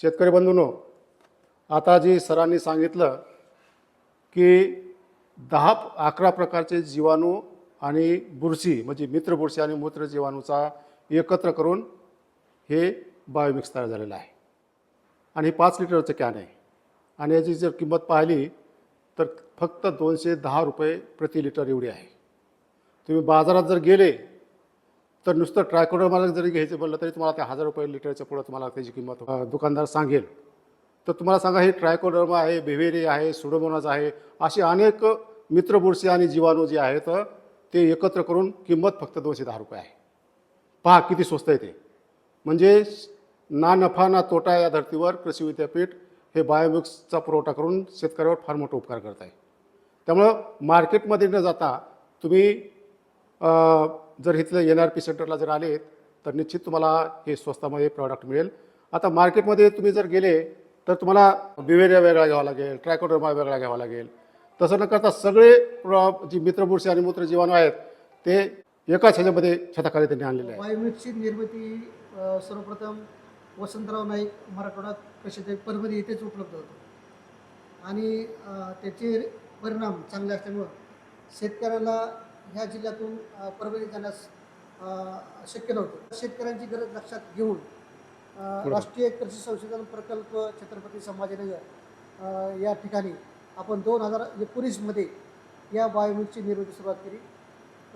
शेतकरी बंधूंनो आता जी सरांनी सांगितलं की दहा अकरा प्रकारचे जीवाणू आणि बुरशी म्हणजे मित्र बुरशी आणि मूत्र जीवाणूचा एकत्र करून हे बायोमिक्स तयार झालेलं आहे. आणि पाच लिटरचं कॅन आहे. आणि याची जर किंमत पाहिली तर फक्त दोनशे दहा रुपये प्रति लिटर एवढी आहे. तुम्ही बाजारात जर गेले तर नुसतं ट्रायकोडर्माला जरी घ्यायचं म्हणलं तरी तुम्हाला ते हजार रुपये लिटरच्या पुढं तुम्हाला त्याची किंमत दुकानदार सांगेल. तर तुम्हाला सांगा हे ट्रायकोडर्मा आहे बेव्हेरी आहे सुडोमोनाज आहे असे अनेक मित्र बुरशी आणि जीवाणू जे आहेत ते एकत्र करून किंमत फक्त दोनशे दहा रुपये आहे. पहा किती स्वस्त आहे ते. म्हणजे ना नफा ना तोटा या धर्तीवर कृषी विद्यापीठ हे बायोमिक्सचा पुरवठा करून शेतकऱ्यावर फार मोठा उपकार करत आहे. त्यामुळं मार्केटमध्ये न जाता तुम्ही जर इथलं एन आर पी सेंटरला जर आले तर निश्चित तुम्हाला हे स्वस्तामध्ये प्रॉडक्ट मिळेल. आता मार्केटमध्ये तुम्ही जर गेले तर तुम्हाला बिवेरिया वेगळा घ्यावा लागेल ट्रायकोडर्मा वेगळा घ्यावा लागेल. तसं न करता सगळे प्र- जी मित्रबुरशी आणि मूत्र जीवाणू आहेत ते एकाच ह्याच्यामध्ये छताखाली त्यांनी आणलेले आहे. बायोमिक्सची निर्मिती सर्वप्रथम वसंतराव नाईक मराठवाडा ते परभणी इथेच उपलब्ध होतं. आणि त्याचे परिणाम चांगले असल्यामुळं शेतकऱ्याला ह्या जिल्ह्यातून परभणी जाण्यास शक्य नव्हतं. शेतकऱ्यांची गरज लक्षात घेऊन राष्ट्रीय कृषी संशोधन प्रकल्प छत्रपती संभाजीनगर या ठिकाणी आपण दोन हजार एकोणीसमध्ये या बायोमिक्सची निर्मिती सुरुवात केली.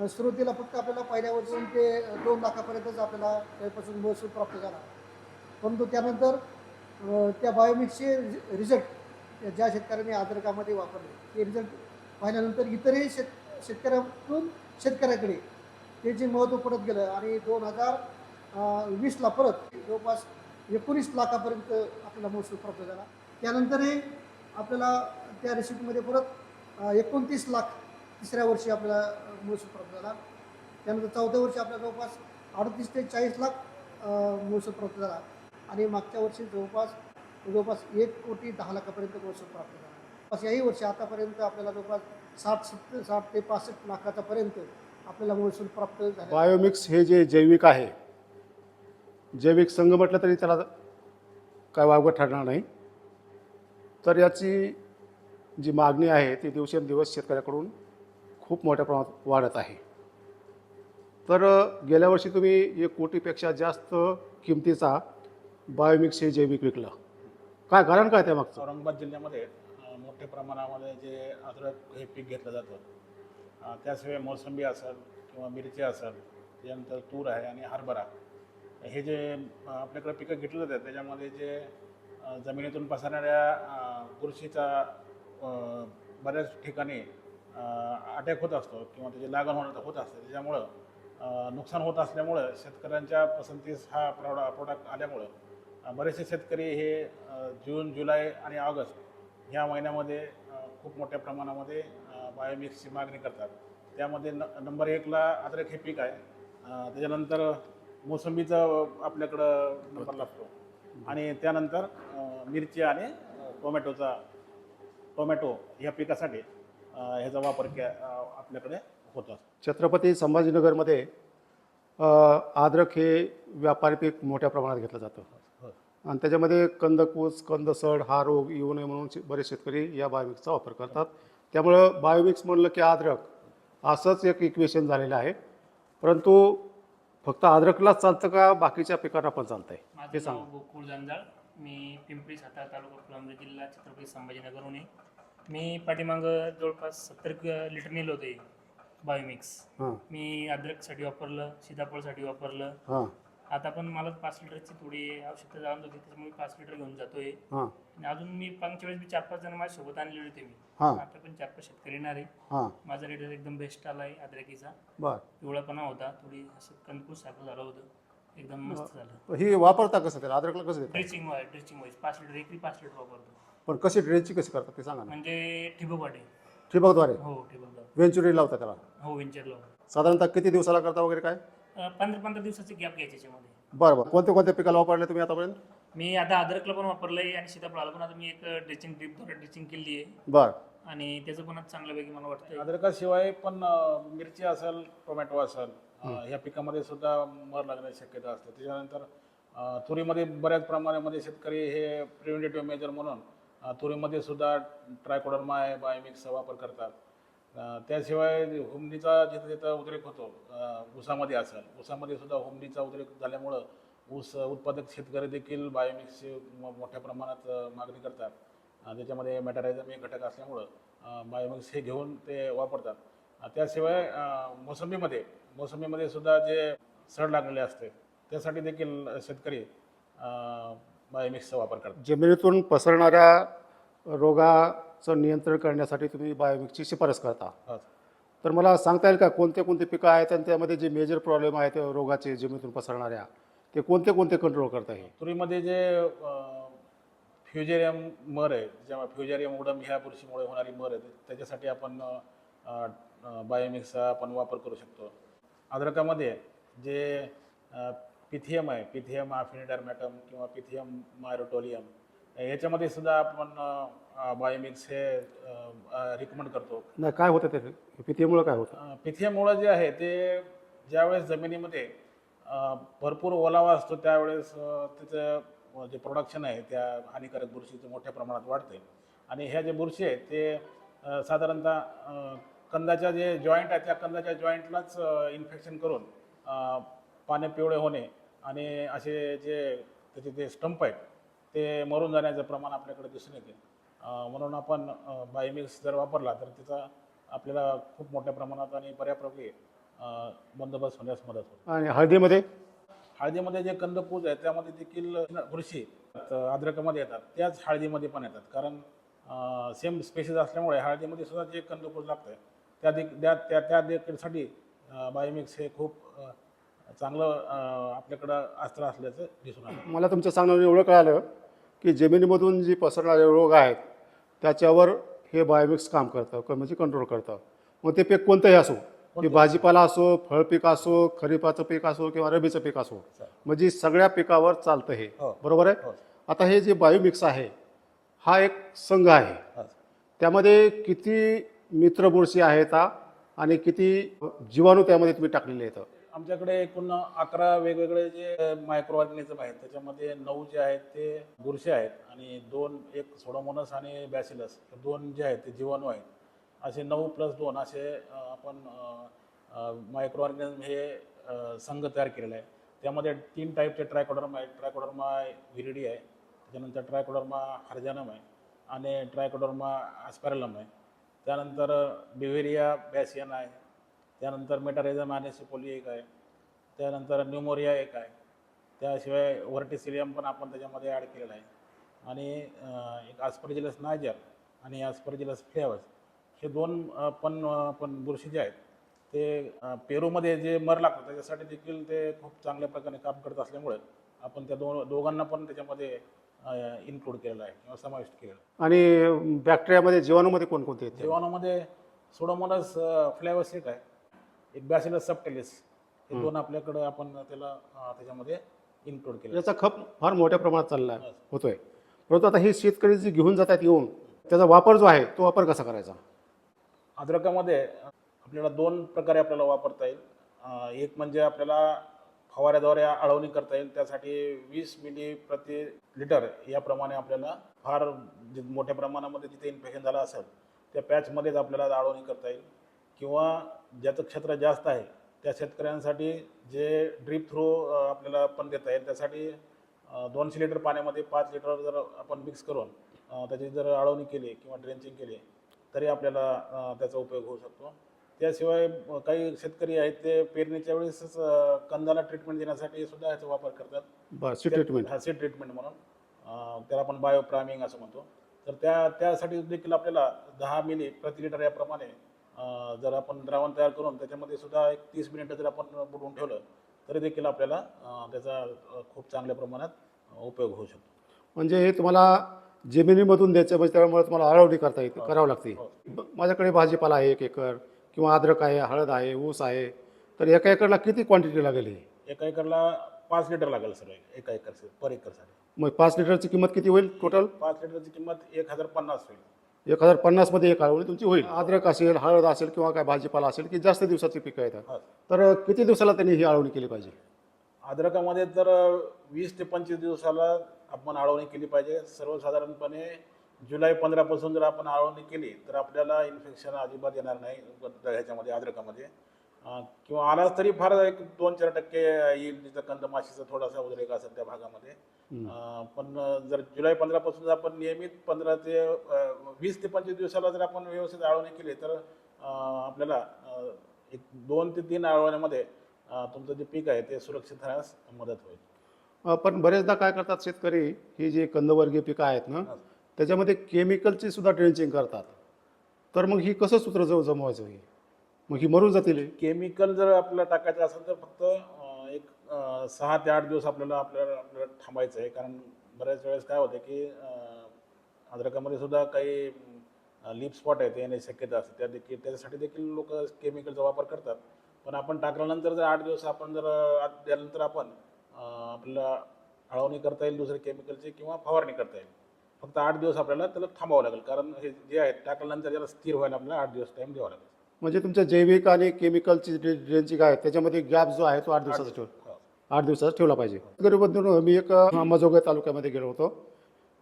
सुरुवातीला फक्त आपल्याला पहिल्या वर्षी ते दोन लाखापर्यंतच आपल्याला त्यापासून महसूल प्राप्त झाला. परंतु त्यानंतर त्या बायोमिक्सचे रिझल्ट ज्या शेतकऱ्यांनी आदरकामध्ये वापरले ते रिझल्ट पाहिल्यानंतर इतरही शेत शेतकऱ्यातून शेतकऱ्याकडे. त्याचे महत्त्व पडत गेलं आणि दोन हजार वीसला परत जवळपास एकोणीस लाखापर्यंत आपल्याला महसूल प्राप्त झाला. त्यानंतरही आपल्याला त्या रेसिपीमध्ये परत एकोणतीस लाख तिसऱ्या वर्षी आपल्याला महसूल प्राप्त झाला. त्यानंतर चौथ्या वर्षी आपल्याला जवळपास अडतीस ते चाळीस लाख महसूल प्राप्त झाला. आणि मागच्या वर्षी जवळपास जवळपास एक कोटी दहा लाखापर्यंत महसूल प्राप्त झाला. असं याही वर्षी आतापर्यंत आपल्याला जवळपास साठ सत्तर साठ ते पासष्ट लाखाच्यापर्यंत आपल्याला महसूल प्राप्त झाला. बायोमिक्स हे जे जैविक आहे जैविक संघ म्हटलं तरी त्याला काय वावगं ठरणार नाही. तर याची जी मागणी आहे ती दिवसेंदिवस शेतकऱ्याकडून खूप मोठ्या प्रमाणात वाढत आहे. तर गेल्या वर्षी तुम्ही एक कोटीपेक्षा जास्त किमतीचा बायोमिक्स हे जैविक विकलं. काय कारण काय त्या मागचं औरंगाबाद जिल्ह्यामध्ये मोठ्या प्रमाणामध्ये जे अद्रक हे पीक घेतलं जातं. त्याशिवाय मोसंबी असेल किंवा मिरची असेल त्याच्यानंतर तूर आहे आणि हरभरा. हे जे आपल्याकडे पिकं घेतलं जातात त्याच्यामध्ये जे जमिनीतून पसरणाऱ्या बुरशीचा बऱ्याच ठिकाणी अटॅक होत असतो किंवा त्याची लागण होणं होत असते. त्याच्यामुळं नुकसान होत असल्यामुळं शेतकऱ्यांच्या पसंतीस हा प्रॉडा प्रोडक्ट आल्यामुळं बरेचसे शेतकरी हे जून जुलै आणि ऑगस्ट ह्या महिन्यामध्ये खूप मोठ्या प्रमाणामध्ये बायोमिक्सची मागणी करतात. त्यामध्ये न नंबर एकला अद्रक हे पीक आहे. त्याच्यानंतर मोसंबीचं आपल्याकडं नंबर लागतो. आणि त्यानंतर मिरची आणि टोमॅटोचा टोमॅटो ह्या पिकासाठी ह्याचा वापर के आपल्याकडे होतो छत्रपती संभाजीनगरमध्ये आद्रक हे व्यापारी पीक मोठ्या प्रमाणात घेतलं जातं. आणि त्याच्यामध्ये कंदकूस कंदसड हा रोग येऊ नये म्हणून बरेच शेतकरी या बायोमिक्सचा वापर करतात. त्यामुळं बायोमिक्स म्हणलं की अद्रक असंच एक इक्वेशन झालेलं आहे. परंतु फक्त अद्रकलाच चालतं का बाकीच्या पिकांना पण चालतंय? हे माझं सांगा. गोकुळ जंजाळ. मी पिंपरी सातारा तालुका फुलंब्री जिल्हा छत्रपती संभाजीनगरहून आहे. मी पाठीमागं जवळपास सत्तर लिटर नेलं होतं बायोमिक्स. हां. मी अद्रकसाठी वापरलं सीताफळसाठी वापरलं. हां. आता पण मला पाच लिटरची थोडी आवश्यकता जाणत होती त्याच्यामुळे मी पाच लिटर घेऊन जातोय. हां. आणि अजून मी मागच्या वेळेस मी चार पाच जण माझ्या सोबत आणलेले होते मी. हां. आता पण चार पाच शेतकरी येणार आहे. हां. माझा रेट एकदम बेस्ट आला आहे अद्रकीचा बर. पिवळापणा होता थोडी असं कणकूस सारखं झालं होतं. एकदम मस्त झालं. ही वापरता कसं त्याला? अद्रकला कसं देतात ड्रेचिंग ड्रेचिंग वाईज पाच लिटर एकरी पाच लिटर वापरतो. पण कशी ड्रेनची कशी करतात ते सांगा ना. म्हणजे ठिबक वाटे ठिबकद्वारे? हो ठिबक. वेंचुरी लावता त्याला? हो वेंचर लावून साधारणतः किती दिवसाला करता वगैरे काय? पंधरा पंधरा दिवसाची गॅप घ्यायची याच्यामध्ये. बरं बरं. कोणत्या कोणत्या पिकाला वापरले तुम्ही आतापर्यंत? मी आता अद्रकला पण वापरलंय आणि सीताफळाला पण. आता मी एक ड्रेचिंग ड्रिपद्वारे ड्रेचिंग केली आहे. बरं. आणि त्याचं पण आता चांगल्यापैकी मला वाटतं अद्रकाशिवाय पण अ, मिरची असेल टोमॅटो असेल अ, ह्या पिकामध्ये सुद्धा मर लागण्याची शक्यता असते. त्याच्यानंतर अ, तुरीमध्ये बऱ्याच प्रमाणामध्ये शेतकरी हे प्रिव्हेंटेटिव्ह मेजर म्हणून अ, तुरीमध्ये सुद्धा ट्रायकोडर्मा आहे बायोमिक्सचा वापर करतात. त्याशिवाय हुमणीचा जिथं तिथं उद्रेक होतो ऊसामध्ये असेल ऊसामध्ये सुद्धा हुमणीचा उद्रेक झाल्यामुळं ऊस उत्पादक शेतकरी देखील बायोमिक्सची मोठ्या प्रमाणात मागणी करतात. त्याच्यामध्ये मॅटरायझम हे घटक असल्यामुळं बायोमिक्स हे घेऊन ते वापरतात. त्याशिवाय मोसंबीमध्ये मोसंबीमध्ये सुद्धा जे सड लागलेले असते त्यासाठी देखील शेतकरी बायोमिक्सचा वापर करतात. जमिनीतून पसरणाऱ्या रोगा रोगाचं नियंत्रण करण्यासाठी तुम्ही बायोमिकची शिफारस करता. तर मला सांगता येईल का कोणते कोणते पिकं आहेत आणि त्यामध्ये जे मेजर प्रॉब्लेम आहेत रोगाचे जमिनीतून पसरणाऱ्या ते कोणते कोणते कंट्रोल करता हे? तुरीमध्ये जे फ्युजेरियम मर आहे जेव्हा फ्युजेरियम उडम ह्या बुरशीमुळे होणारी मर आहे त्याच्यासाठी आपण बायोमिक्सचा आपण वापर करू शकतो. अद्रकामध्ये जे पिथियम आहे पिथियम आफिनिडर्मॅटम किंवा पिथियम मायरोटोलियम याच्यामध्ये सुद्धा आपण बायोमिक्स हे रिकमेंड करतो. नाही काय होतं ते? पितीमुळं काय होतं? पिथियामुळं जे आहे ते ज्यावेळेस जमिनीमध्ये भरपूर ओलावा असतो त्यावेळेस त्याचं जे प्रोडक्शन आहे त्या हानिकारक बुरशीचं मोठ्या प्रमाणात वाढते आणि ह्या जे बुरशी आहेत ते साधारणतः कंदाच्या जे जॉईंट आहे त्या कंदाच्या जॉईंटलाच इन्फेक्शन करून पाने पिवळे होणे आणि असे जे त्याचे जे स्टंप आहेत ते मरून जाण्याचं प्रमाण आपल्याकडे दिसून येते. म्हणून आपण बायोमिक्स जर वापरला तर त्याचा आपल्याला खूप मोठ्या प्रमाणात आणि बऱ्यापैकी बंदोबस्त होण्यास मदत होते. आणि हळदीमध्ये? हळदीमध्ये जे कंदपूज आहे त्यामध्ये देखील बुरशी अद्रकामध्ये येतात. त्याच हळदीमध्ये पण येतात. कारण सेम स्पेसिस असल्यामुळे हळदीमध्ये सुद्धा जे कंदपूज लागतं त्या देख त्या त्या त्या देखीलसाठी बायोमिक्स हे खूप चांगलं आपल्याकडं अस्त्र असल्याचं दिसून आलं. मला तुमच्या सांगण्यावरून एवढं कळालं की जमिनीमधून जी पसरणारे रोग आहेत त्याच्यावर हे बायोमिक्स काम करतं क- म्हणजे कंट्रोल करतं मग ते पीक कोणतंही असो ते भाजीपाला असो फळपीक असो खरीपाचं पीक असो किंवा रबीचं पीक असो म्हणजे सगळ्या पिकावर चालतं हे हो. बरोबर आहे हो. आता हे जे बायोमिक्स आहे हा एक संघ आहे हा. त्यामध्ये किती मित्र बुरशी आहेत हा? आणि किती जीवाणू त्यामध्ये तुम्ही टाकलेले आहेत आमच्याकडे एकूण अकरा वेगवेगळे जे मायक्रो ऑर्गॅनिझम आहेत त्याच्यामध्ये नऊ जे आहेत ते बुरशे आहेत आणि दोन एक सोडोमोनस आणि बॅसिलस हे दोन जे आहेत ते जीवाणू आहेत. असे नऊ प्लस दोन असे आपण मायक्रो ऑर्गॅनिझम हे संघ तयार केलेला आहे. त्यामध्ये तीन टाईपचे ट्रायकोडर्मा आहेत. ट्रायकोडर्मा व्हिरिडी आहे. त्याच्यानंतर ट्रायकोडर्मा हर्जानम आहे आणि ट्रायकोडर्मा ॲस्पॅरलम आहे. त्यानंतर बिव्हेरिया बॅसियन आहे. त्यानंतर मेटारेझम ॲनेसिपोली एक आहे. त्यानंतर न्युमोरिया एक आहे. त्याशिवाय व्हर्टिसिलियम पण आपण त्याच्यामध्ये ॲड केलेला आहे. आणि एक आस्परजिलस नायजर आणि आस्परजिलस फ्लेवर्स हे दोन पण पण बुरशी जे आहेत ते पेरूमध्ये जे मर लागतं त्याच्यासाठी देखील ते खूप चांगल्या प्रकारे काम करत असल्यामुळे आपण त्या दोन दोघांना पण त्याच्यामध्ये इन्क्लूड केलेलं आहे किंवा समाविष्ट केलेलं आहे. आणि बॅक्टेरियामध्ये जीवाणूमध्ये कोणकोणते आहेत जीवाणूमध्ये सोडोमोनस फ्लेवर्स एक आहे. एक बॅसिलस सबटेलिस हे दोन आपल्याकडं आपण त्याला अं, त्याच्यामध्ये इन्क्लूड केलं. याचा खप फार मोठ्या प्रमाणात चालला आहे होतोय. परंतु आता हे शेतकरी जे घेऊन जातात येऊन त्याचा वापर जो आहे तो वापर कसा करायचा? अद्रकामध्ये आपल्याला दोन प्रकारे आपल्याला वापरता येईल. अं, एक म्हणजे आपल्याला फवाऱ्याद्वारे आळवणी करता येईल. त्यासाठी वीस मिली प्रति लिटर याप्रमाणे आपल्याला फार जे मोठ्या प्रमाणामध्ये जिथे इन्फेक्शन झालं असेल त्या पॅचमध्येच आपल्याला आळवणी करता येईल. किंवा ज्याचं क्षेत्र जास्त आहे त्या शेतकऱ्यांसाठी जे ड्रीप थ्रू आपल्याला पण देता येईल त्यासाठी दोनशे लिटर पाण्यामध्ये पाच लिटर जर आपण मिक्स करून त्याची जर आळवणी केली किंवा ड्रेंचिंग केली तरी आपल्याला त्याचा उपयोग होऊ शकतो. त्याशिवाय काही शेतकरी आहेत ते पेरणीच्या वेळेसच कंदाला ट्रीटमेंट देण्यासाठी सुद्धा याचा वापर करतात. बस ट्रीटमेंट हा सीड ट्रीटमेंट म्हणून. त्याला आपण बायो प्रायमिंग असं म्हणतो. तर त्या त्यासाठी देखील आपल्याला दहा मिली प्रति लिटर याप्रमाणे जर आपण द्रावण तयार करून त्याच्यामध्ये सुद्धा एक तीस मिनिटं जर आपण बुडवून ठेवलं तरी देखील आपल्याला त्याचा खूप चांगल्या प्रमाणात उपयोग होऊ शकतो. म्हणजे हे तुम्हाला जमिनीमधून द्यायचं म्हणजे त्यामुळे तुम्हाला आळवणी करता येते करावं लागते. ब- माझ्याकडे भाजीपाला आहे एक एकर किंवा अद्रक आहे हळद आहे ऊस आहे तर एका एकरला किती क्वांटिटी लागेल ही? एका एकरला पाच लिटर लागेल सर एका एकर पर एकरसाठी मग पाच लिटरची किंमत किती होईल टोटल पाच लिटरची किंमत एक हजार पन्नास होईल. एक हजार पन्नासमध्ये एक आळवणी तुमची होईल. अद्रक असेल हळद असेल किंवा काय भाजीपाला असेल की जास्त दिवसाची पिकं येतात. तर किती दिवसाला त्यांनी ही आळवणी केली पाहिजे? अद्रकामध्ये तर वीस ते पंचवीस दिवसाला आपण आळवणी केली पाहिजे. सर्वसाधारणपणे जुलै पंधरापासून जर आपण आळवणी केली तर आपल्याला इन्फेक्शन अजिबात येणार नाही ह्याच्यामध्ये अद्रकामध्ये. किंवा आलाच तरी फार एक दोन चार टक्के येईल तिथं कंद माशीचा थोडासा उद्रेक असेल त्या भागामध्ये. पण जर जुलै पंधरापासून जर आपण नियमित पंधरा ते वीस ते पंचवीस दिवसाला जर आपण व्यवस्थित आळवणी केली तर आपल्याला एक दोन ते तीन आळवण्यामध्ये तुमचं जे पीक आहे ते सुरक्षित राहण्यास मदत होईल. पण बरेचदा काय करतात शेतकरी ही जी कंदवर्गीय पिकं आहेत ना त्याच्यामध्ये केमिकलची सुद्धा ड्रेंचिंग करतात. तर मग ही कसं सूत्र जमवायचं ही? मग ही मरून जातील केमिकल जर आपल्याला टाकायचं असेल तर फक्त एक सहा ते आठ दिवस आपल्याला आपल्याला आपल्याला थांबायचं आहे. कारण बऱ्याच वेळेस काय होतं की अद्रकामध्ये सुद्धा काही लिप स्पॉट आहे येण्याची शक्यता असते. त्या देखील त्याच्यासाठी देखील लोक केमिकलचा वापर करतात. पण आपण टाकल्यानंतर जर आठ दिवस आपण जर आठ दिल्यानंतर आपण आपल्याला हळवणी करता येईल दुसऱ्या केमिकलची किंवा फवारणी करता येईल. फक्त आठ दिवस आपल्याला त्याला थांबावं लागेल. कारण हे जे आहे टाकल्यानंतर त्याला स्थिर व्हायला आपल्याला आठ दिवस टाईम द्यावा लागेल. म्हणजे तुमच्या जैविक आणि केमिकलची ड्रे काय आहे त्याच्यामध्ये गॅप जो आहे तो आठ दिवसाचा ठेव आठ दिवसाचा ठेवला पाहिजे. शेतकरीबद्दल मी एक अंबाजोगाई तालुक्यामध्ये गेलो होतो.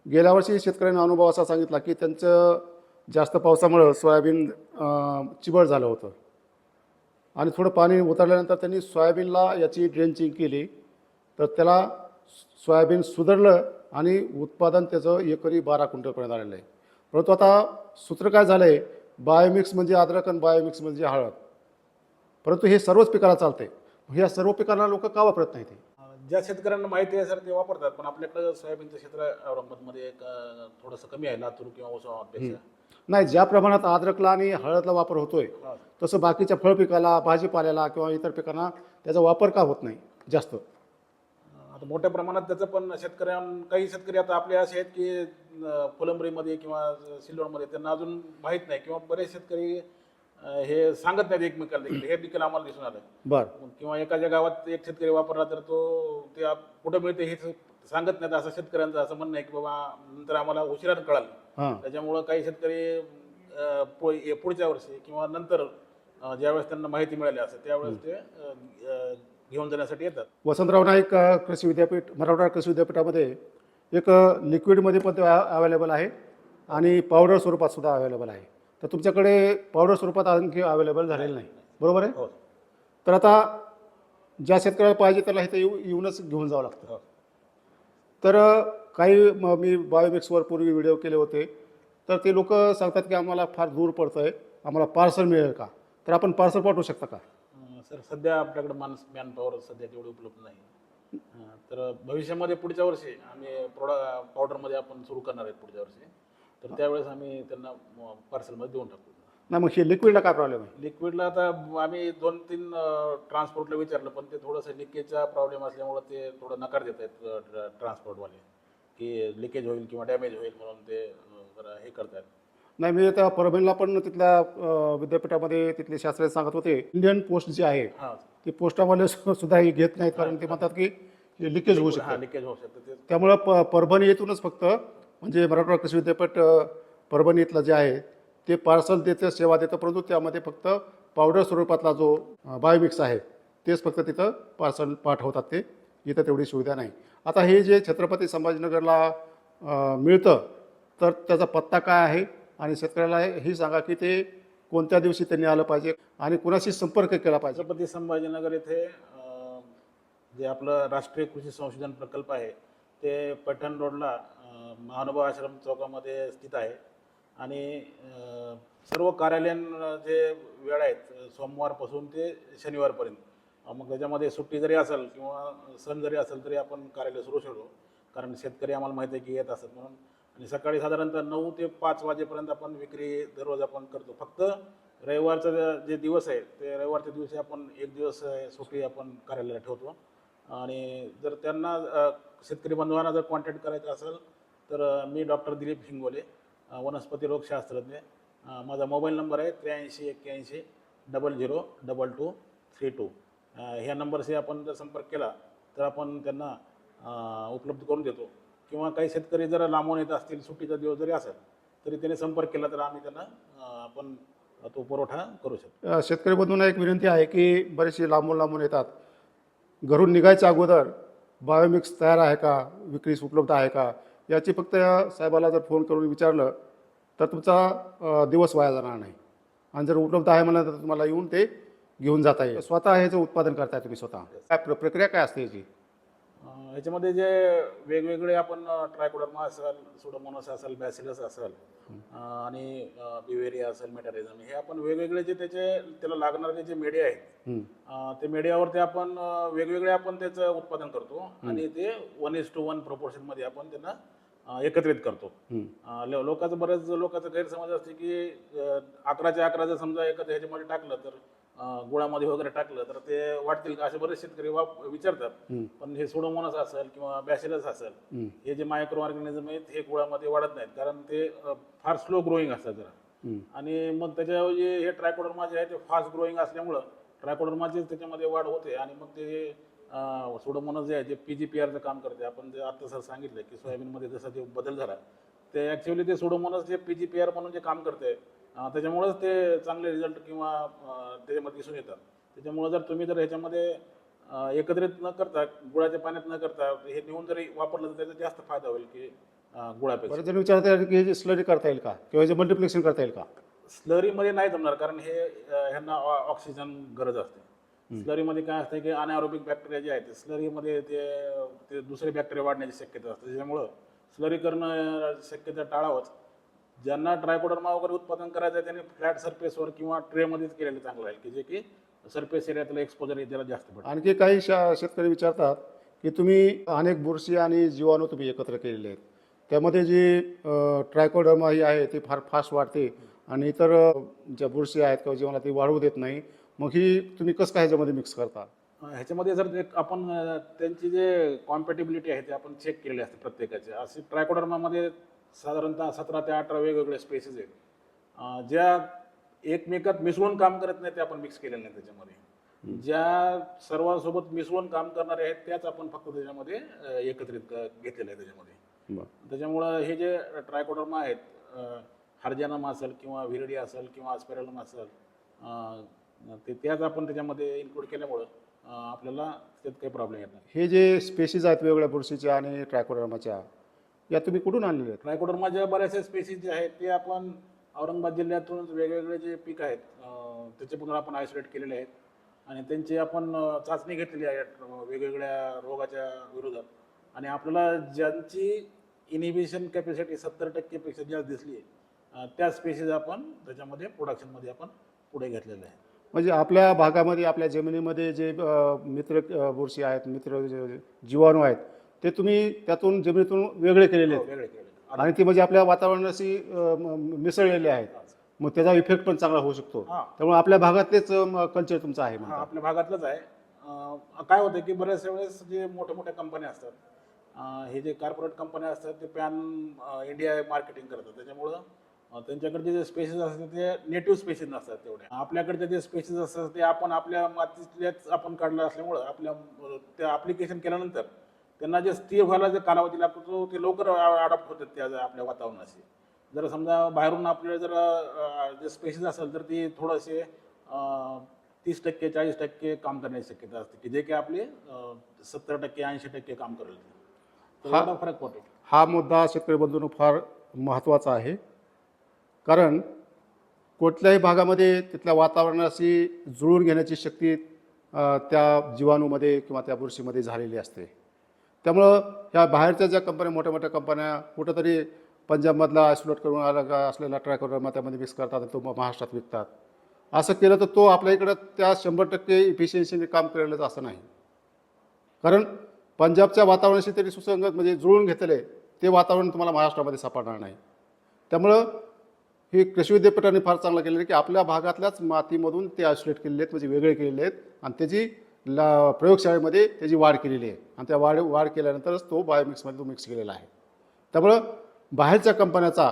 गेल्या वर्षी शेतकऱ्यांना अनुभव असा सांगितला की त्यांचं जास्त पावसामुळं सोयाबीन चिबळ झालं होतं. आणि थोडं पाणी उतरल्यानंतर त्यांनी सोयाबीनला याची ड्रेंचिंग केली. तर त्याला सोयाबीन सुधारलं आणि उत्पादन त्याचं एकरी बारा क्विंटलपर्यंत आलेलं आहे. परंतु आता सूत्र काय झालं आहे बायोमिक्स म्हणजे अद्रक आणि बायोमिक्स म्हणजे हळद. परंतु हे सर्वच पिकाला चालते ह्या सर्व पिकांना लोक का वापरत नाही ते ज्या शेतकऱ्यांना माहिती आहे सर ते वापरतात. पण आपल्याकडं सोयाबीनचं क्षेत्र औरंगाबादमध्ये एक थोडंसं कमी आहे लातूर किंवा नाही ज्या प्रमाणात अद्रकला आणि हळदला वापर होतोय. तसं बाकीच्या फळपिकाला भाजीपाल्याला किंवा इतर पिकांना त्याचा वापर का होत नाही जास्त? आता मोठ्या प्रमाणात त्याचं पण शेतकऱ्यां काही शेतकरी आता आपले असे आहेत की फुलंब्रीमध्ये किंवा सिल्लोडमध्ये त्यांना अजून माहीत नाही किंवा बरेच शेतकरी हे सांगत नाहीत एकमेकाला देखील हे देखील आम्हाला दिसून आलं बरं. किंवा एखाद्या गावात एक शेतकरी वापरला तर तो ते आप- कुठं मिळते हे सांगत नाहीत असं शेतकऱ्यांचं असं म्हणणं आहे की बाबा नंतर आम्हाला उशिरानं कळालं. हां. त्याच्यामुळं काही शेतकरी अं, पु- ये- पुढच्या वर्षी किंवा नंतर अं, ज्यावेळेस त्यांना माहिती मिळाली असेल त्यावेळेस ते अं, अं, घेऊन जाण्यासाठी येतात. वसंतराव नाईक कृषी विद्यापीठ मराठवाडा कृषी विद्यापीठामध्ये एक लिक्विडमध्ये पण ते अवेलेबल आहे आणि पावडर स्वरूपात सुद्धा अवेलेबल आहे. तर तुमच्याकडे पावडर स्वरूपात आणखी अवेलेबल झालेलं नाही. बरोबर आहे? हो. तर आता ज्या शेतकऱ्याला पाहिजे त्याला इथे येऊ येऊनच घेऊन जावं लागतं. हो. तर काही म- मी बायोमिक्सवर पूर्वी व्हिडिओ केले होते. तर ते लोक सांगतात की आम्हाला फार दूर पडतं आहे आम्हाला पार्सल मिळेल का? तर आपण पार्सल पाठवू शकता का? सर सध्या आपल्याकडे माणस मॅनपॉवर सध्या तेवढी उपलब्ध नाही. अं, तर भविष्यामध्ये पुढच्या वर्षी आम्ही प्रोडा पावडरमध्ये आपण सुरू करणार आहेत पुढच्या वर्षी. तर त्यावेळेस आम्ही त्यांना पार्सलमध्ये देऊन टाकू. नाही मग हे लिक्विडला काय प्रॉब्लेम आहे? लिक्विडला आता आम्ही दोन तीन ट्रान्सपोर्टला विचारलं पण ते थोडंसं लिकेजचा प्रॉब्लेम असल्यामुळं ते थोडं नकार देत आहेत ट्रान्सपोर्टवाले की लिकेज होईल किंवा डॅमेज होईल म्हणून ते अं, जरा हे करतात नाही मी आता परभणीला पण तिथल्या विद्यापीठामध्ये तिथले शास्त्रज्ञ सांगत होते. इंडियन पोस्ट जे आहे ती पोस्टावाले सुद्धा हे घेत नाहीत कारण ते म्हणतात की लिकेज होऊ हां शकतं. लिकेज होऊ शकतं त्यामुळं प परभणी येथूनच फक्त म्हणजे मराठवाडा कृषी विद्यापीठ परभणी इथलं जे आहे ते पार्सल देतं सेवा देतं परंतु त्यामध्ये फक्त पावडर स्वरूपातला जो बायोमिक्स आहे तेच फक्त तिथं पार्सल पाठवतात ते. इथं तेवढी सुविधा नाही. आता हे जे छत्रपती संभाजीनगरला मिळतं तर त्याचा पत्ता काय आहे? आणि शेतकऱ्याला ही सांगा की ते कोणत्या दिवशी त्यांनी आलं पाहिजे आणि कुणाशी संपर्क केला पाहिजे? छत्रपती संभाजीनगर येथे जे आपलं राष्ट्रीय कृषी संशोधन प्रकल्प आहे ते पैठण रोडला महानुभाव आश्रम चौकामध्ये स्थित आहे. आणि सर्व कार्यालयीन जे वेळ आहेत सोमवारपासून ते शनिवारपर्यंत. मग त्याच्यामध्ये सुट्टी जरी असेल किंवा सण जरी असेल तरी आपण कार्यालय सुरू ठेवतो. कारण शेतकरी आम्हाला माहिती आहे की येत असत म्हणून आणि सकाळी साधारणतः नऊ ते पाच वाजेपर्यंत आपण विक्री दररोज आपण करतो. फक्त रविवारचा जे- दिवस आहे ते रविवारच्या दिवशी आपण एक दिवस सुट्टी आपण कार्यालयाला ठेवतो. आणि जर त्यांना शेतकरी बंधवांना जर कॉन्टॅक्ट करायचं असेल तर मी डॉक्टर दिलीप हिंगोले वनस्पती रोगशास्त्रज्ञ माझा मोबाईल नंबर आहे त्र्याऐंशी एक्क्याऐंशी double zero double two three two. ह्या नंबरशी आपण जर संपर्क केला तर आपण त्यांना उपलब्ध करून देतो. किंवा काही शेतकरी जर लांबून येत असतील सुट्टीचा दिवस जरी असेल तरी त्याने संपर्क केला तर आम्ही त्यांना आपण तो पुरवठा करू शकतो. शेतकरी बंधूंना एक विनंती आहे की बरेचसे लांबून लांबून येतात. घरून निघायच्या अगोदर बायोमिक्स तयार आहे का? विक्रीस उपलब्ध आहे का? याची फक्त या साहेबाला जर फोन करून विचारलं तर तुमचा दिवस वाया जाणार नाही. आणि जर उपलब्ध आहे म्हणलं तर तुम्हाला येऊन ते घेऊन जाता येईल. स्वतः ह्याचं उत्पादन करताय तुम्ही स्वतः. काय प्र- प्रक्रिया काय असते याची? ह्याच्यामध्ये जे वेगवेगळे आपण ट्रायकोडर्मा असेल सुडोमोनस असेल बॅसिलस असेल आणि बिवेरिया असेल मेटारिझम हे आपण वेगवेगळे जे त्याचे त्याला लागणारे जे मीडिया आहेत ते मीडियावरती आपण वेगवेगळे आपण त्याचं उत्पादन करतो आणि ते वन इज टू वन प्रोपोर्शनमध्ये आपण त्यांना एकत्रित करतो. लोकांचं बरेच लोकांचा गैरसमज असते की अकराच्या अकरा जर समजा एकत्र ह्याच्यामध्ये टाकलं तर गुळामध्ये वगैरे टाकलं तर ते वाटतील का असे बरेच शेतकरी वाप विचारतात. पण हे सोडोमोनस असेल किंवा बॅसिलस असेल हं. जे मायक्रो ऑर्गॅनिझम आहेत हे गुळामध्ये वाढत नाहीत कारण ते अं, फार स्लो ग्रोईंग असतात जरा. आणि मग त्याच्याऐवजी हे ट्रायकोडर्मा जे आहे ते फास्ट ग्रोईंग असल्यामुळं ट्रायकोडर्माची त्याच्यामध्ये वाढ होते आणि मग ते सोडोमोनस जे आहे ते पी जी पी आरचं काम करते आपण जे आता सर सांगितलं की सोयाबीनमध्ये जसा जे बदल झाला ते ॲक्च्युअली ते सोडोमोनस J P G P R म्हणून जे काम करते त्याच्यामुळेच ते चांगले रिझल्ट किंवा त्याच्यामध्ये दिसून येतात. त्याच्यामुळे जर तुम्ही जर ह्याच्यामध्ये एकत्रित न करता गुळाच्या पाण्यात न करता हे नेऊन जरी वापरलं तर त्याचा जास्त फायदा होईल की गुळापेक्षा. बरेच जण विचारतात की हे स्लरी करता येईल का? किंवा मल्टिप्लेक्शन करता येईल का? स्लरीमध्ये नाही जमणार कारण हे ह्यांना ऑक्सिजन गरज असते. स्लरीमध्ये काय असतं की अनारोबिक बॅक्टेरिया जे आहेत ते स्लरीमध्ये ते ते दुसरे बॅक्टेरिया वाढण्याची शक्यता असते. त्याच्यामुळं स्लरी करणं शक्यता टाळावंच. ज्यांना ट्रायकोडर्मा वगैरे उत्पादन करायचं आहे त्यांनी फ्लॅट सरफेसवर किंवा ट्रेमध्येच केलेलं चांगलं आहे की जे की सरफेस एरिया त्याला एक्सपोजर त्याला जास्त भेटतं आणखी काही शा शेतकरी विचारतात की तुम्ही अनेक बुरशी आणि जीवाणू तुम्ही एकत्र केलेले आहेत. त्यामध्ये जी ट्रायकोडर्मा ही आहे ती फार फास्ट वाढते आणि इतर ज्या बुरशी आहेत किंवा जीवाला ती वाढवू देत नाही. मग ही तुम्ही कसं काय ह्याच्यामध्ये मिक्स करता? ह्याच्यामध्ये जर आपण त्यांची जे कॉम्पॅटिबिलिटी आहे ते आपण चेक केलेली असते प्रत्येकाचे. असे ट्रायकोडर्मामध्ये साधारणतः सतरा ते अठरा वेगवेगळे स्पेसीस आहेत. ज्या एकमेकात मिसळून काम करत नाही ते आपण मिक्स केलेले नाही त्याच्यामध्ये. ज्या सर्वांसोबत मिसळून काम करणारे आहेत त्याच आपण फक्त त्याच्यामध्ये एकत्रित घेतलेले आहे त्याच्यामध्ये. त्याच्यामुळं हे जे ट्रायकोडर्मा आहेत हार्जानम असेल किंवा व्हिरडी असेल किंवा अस्पेरलम असेल ते त्याच आपण त्याच्यामध्ये इन्क्लूड केल्यामुळं आपल्याला त्यात काही प्रॉब्लेम येत नाही. हे जे स्पेशीज आहेत वेगवेगळ्या बुरशीच्या आणि ट्रायकोडर्माच्या या तुम्ही कुठून आणलेले आहेत? ट्रायकोडर्माच्या बऱ्याचशा स्पेसीज जे आहेत ते आपण औरंगाबाद जिल्ह्यातून वेगवेगळे जे पीक आहेत अं, त्याच्यापासून आपण आयसोलेट केलेले आहेत. आणि त्यांची आपण अं, चाचणी घेतलेली आहे अं, वेगवेगळ्या रोगाच्या विरोधात. आणि आपल्याला ज्यांची इनिबिशन कॅपॅसिटी सत्तर टक्केपेक्षा जास्त दिसली आहे त्या स्पेसीज आपण त्याच्यामध्ये प्रोडक्शनमध्ये आपण पुढे घेतलेले आहे म्हणजे आपल्या भागामध्ये आपल्या जमिनीमध्ये जे अ, मित्र अ, बुरशी आहेत मित्र जे जीवाणू आहेत ते तुम्ही त्यातून जमिनीतून वेगळे केलेले हो, आहेत वेगळे केलेले आणि ते म्हणजे आपल्या वातावरणाशी अ, म- मिसळलेले आहेत. मग त्याचा इफेक्ट पण चांगला होऊ शकतो. हां. त्यामुळे आपल्या भागातलेच कल्चर तुमचं आहे हा म्हणतात आपल्या भागातलंच आहे. अं, काय होतं की बऱ्याच वेळेस जे मोठ्या मोठ्या कंपन्या असतात अं, हे जे कॉर्पोरेट कंपन्या असतात ते पॅन इंडिया मार्केटिंग करतात. त्याच्यामुळं अं, त्यांच्याकडचे जे स्पेसीस असतात ते नेटिव्ह स्पेसीस नसतात तेवढे आपल्याकडचे जे स्पेसीस असतात ते आपण आपल्या मातीतल्याच आपण काढलं असल्यामुळं आपल्या अं, ते ॲप्लिकेशन केल्यानंतर त्यांना जे स्थिर व्हायला जे कालावधी लागतो तो ते लवकर अडॉप्ट होतात त्या आपल्या वातावरणाशी. जर समजा बाहेरून आपल्याला जर जे स्पेसीस असेल तर ती थोडेसे तीस टक्के चाळीस टक्के काम करण्याची शक्यता असते की जे की आपले सत्तर टक्के ऐंशी टक्के काम करेल हा- फरक पडतो. हा मुद्दा शेतकरी बंधूंनो फार महत्त्वाचा आहे. कारण कुठल्याही भागामध्ये तिथल्या वातावरणाशी जुळून घेण्याची शक्ती त्या जीवाणूमध्ये किंवा त्या बुरशीमध्ये झालेली असते. त्यामुळं ह्या बाहेरच्या ज्या कंपन्या मोठ्या मोठ्या कंपन्या कुठंतरी पंजाबमधला आयसोलेट करून आला असलेला ट्रॅकरमा त्यामध्ये मिक्स करतात तो महाराष्ट्रात विकतात. असं केलं तर तो आपल्या इकडं त्या शंभर टक्के इफिशियन्सीने काम करेलच असं नाही. कारण पंजाबच्या वातावरणाशी तरी सुसंगत म्हणजे जुळून घेतले ते वातावरण तुम्हाला महाराष्ट्रामध्ये सापडणार नाही. त्यामुळं ही कृषी विद्यापीठाने फार चांगलं केलेलं आहे की आपल्या भागातल्याच मातीमधून ते आयसोलेट केलेले आहेत म्हणजे वेगळे केलेले आहेत. आणि त्याची ला प्रयोगशाळेमध्ये त्याची वाढ केलेली आहे. आणि त्या वाढ वाढ केल्यानंतरच तो बायोमिक्समध्ये तो मिक्स केलेला आहे. त्यामुळं बाहेरच्या कंपन्याचा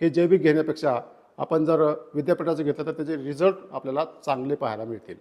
हे जैविक घेण्यापेक्षा आपण जर विद्यापीठाचं घेतलं तर त्याचे रिझल्ट आपल्याला चांगले पाहायला मिळतील.